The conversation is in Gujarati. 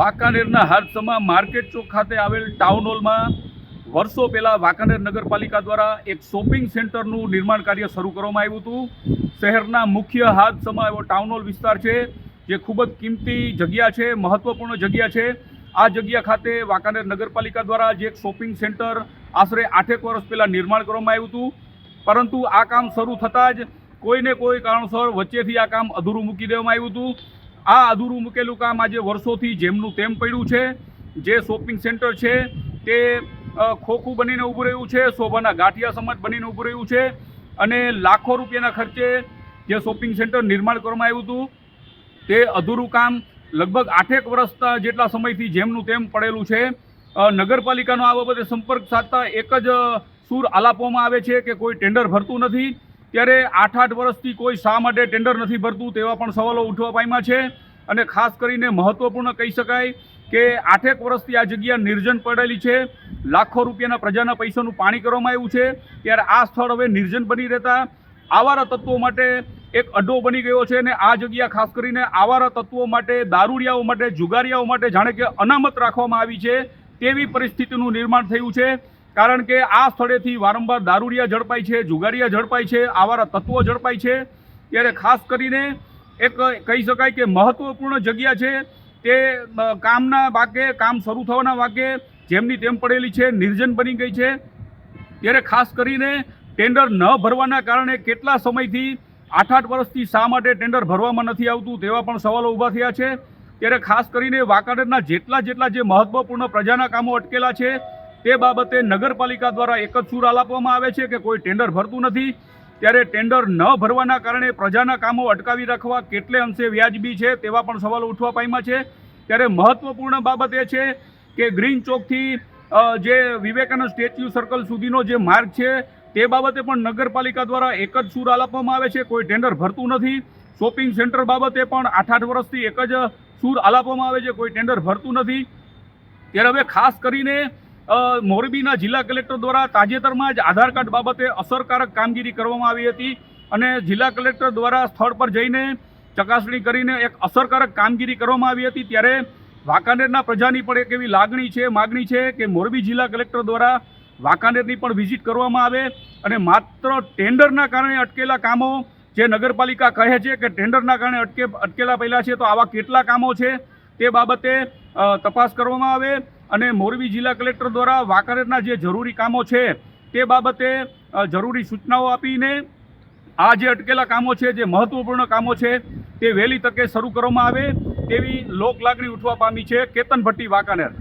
વાંકાનેરના હાદસામાં માર્કેટ ચોક ખાતે આવેલ ટાઉન હોલમાં વર્ષો પહેલાં વાંકાનેર નગરપાલિકા દ્વારા એક શોપિંગ સેન્ટરનું નિર્માણ કાર્ય શરૂ કરવામાં આવ્યું હતું. શહેરના મુખ્ય હાદસામાં એવો ટાઉન હોલ વિસ્તાર છે, જે ખૂબ જ કિંમતી જગ્યા છે મહત્ત્વપૂર્ણ જગ્યા છે. આ જગ્યા ખાતે વાંકાનેર નગરપાલિકા દ્વારા જે એક શોપિંગ સેન્ટર આશરે આઠેક વર્ષ પહેલાં નિર્માણ કરવામાં આવ્યું હતું. પરંતુ આ કામ શરૂ થતાં જ કોઈને કોઈ કારણસર વચ્ચેથી આ કામ અધૂરું મૂકી દેવામાં આવ્યું હતું. આ અધૂરું મૂકેલું કામ આજે વર્ષોથી જેમનું તેમ પડ્યું છે, જે શોપિંગ સેન્ટર છે, તે ખોખું બનીને ઊભું રહ્યું છે, શોભાના ગાંઠિયા સમાજ બનીને ઊભું રહ્યું છે અને લાખો રૂપિયાના ખર્ચે જે શોપિંગ સેન્ટર નિર્માણ કરવામાં આવ્યું હતું, તે અધૂરું કામ લગભગ આઠેક વર્ષ જેટલા સમયથી જેમનું તેમ પડેલું છે. નગરપાલિકાનો આ બાબતે સંપર્ક સાધતા એક જ સૂર આલાપવામાં આવે છે કે કોઈ ટેન્ડર ભરતું નથી. ત્યારે આઠ આઠ વર્ષથી કોઈ શા માટે ટેન્ડર નથી ભરતું તેવા પણ સવાલો ઉઠવા પામ્યા છે. અને ખાસ કરીને મહત્વપૂર્ણ કહી શકાય કે આઠેક વર્ષથી આ જગ્યા નિર્જન પડેલી છે. લાખો રૂપિયાના પ્રજાના પૈસાનું પાણી કરવામાં આવ્યું છે. ત્યારે આ સ્થળ હવે નિર્જન બની રહેતા આવારા તત્વો માટે એક અડ્ડો બની ગયો છે અને આ જગ્યા ખાસ કરીને આવારા તત્વો માટે, દારૂડિયાઓ માટે, જુગારિયાઓ માટે જાણે કે અનામત રાખવામાં આવી છે. તેવી પરિસ્થિતિનું નિર્માણ થયું છે. કારણ કે આ સ્થળેથી વારંવાર દારૂડિયા ઝડપાય છે, જુગારિયા ઝડપાય છે, આવારા તત્વો ઝડપાય છે. ત્યારે ખાસ કરીને એક કહી શકાય કે મહત્ત્વપૂર્ણ જગ્યા છે તે કામના વાકે, કામ શરૂ થવાના વાકે જેમની તેમ પડેલી છે, નિર્જન બની ગઈ છે. ત્યારે ખાસ કરીને ટેન્ડર ન ભરવાના કારણે કેટલા સમયથી આઠ આઠ વર્ષથી શા માટે ટેન્ડર ભરવામાં નથી આવતું તેવા પણ સવાલો ઊભા થયા છે. ત્યારે ખાસ કરીને વાંકાનેરના જેટલા જેટલા જે મહત્ત્વપૂર્ણ પ્રજાના કામો અટકેલા છે તે બાબતે નગરપાલિકા દ્વારા એક જ સૂર આપવામાં આવે છે કે કોઈ ટેન્ડર ભરતું નથી. ત્યારે ટેન્ડર ન ભરવાના કારણે પ્રજાના કામો અટકાવી રાખવા કેટલે અંશે વ્યાજબી છે તેવા પણ સવાલો ઉઠવા પામ્યા છે. ત્યારે મહત્વપૂર્ણ બાબત એ છે કે ગ્રીન ચોકથી જે વિવેકાનંદ સ્ટેચ્યુ સર્કલ સુધીનો જે માર્ગ છે તે બાબતે પણ નગરપાલિકા દ્વારા એક જ સૂર આપવામાં આવે છે. કોઈ ટેન્ડર ભરતું નથી. શોપિંગ સેન્ટર બાબતે પણ આઠ આઠ વર્ષથી એક જ સૂર આલાપવામાં આવે છે. કોઈ ટેન્ડર ભરતું નથી. ત્યારે હવે ખાસ કરીને મોરબીના જિલ્લા કલેક્ટર દ્વારા તાજેતરમાં જ આધાર કાર્ડ બાબતે અસરકારક કામગીરી કરવામાં આવી હતી અને જિલ્લા કલેક્ટર દ્વારા સ્થળ પર જઈને ચકાસણી કરીને એક અસરકારક કામગીરી કરવામાં આવી હતી. ત્યારે વાંકાનેરના પ્રજાની પણ એક એવી લાગણી છે, માગણી છે કે મોરબી જિલ્લા કલેક્ટર દ્વારા વાંકાનેરની પણ વિઝિટ કરવામાં આવે અને માત્ર ટેન્ડરના કારણે અટકેલા કામો જે નગરપાલિકા કહે છે કે ટેન્ડરના કારણે અટકે, અટકેલા પહેલાં છે, તો આવા કેટલા કામો છે તે બાબતે તપાસ કરવામાં આવે. અને મોરબી જિલ્લા કલેક્ટર દ્વારા વાંકાનેરના જે જરૂરી કામો છે તે બાબતે જરૂરી સૂચનાઓ આપીને આ જે અટકેલા કામો છે, જે મહત્વપૂર્ણ કામો છે, તે વહેલી તકે શરૂ કરવામાં આવે તેવી લોક લાગણી ઉઠવા પામી છે કેતન ભટ્ટી વાંકાનેર.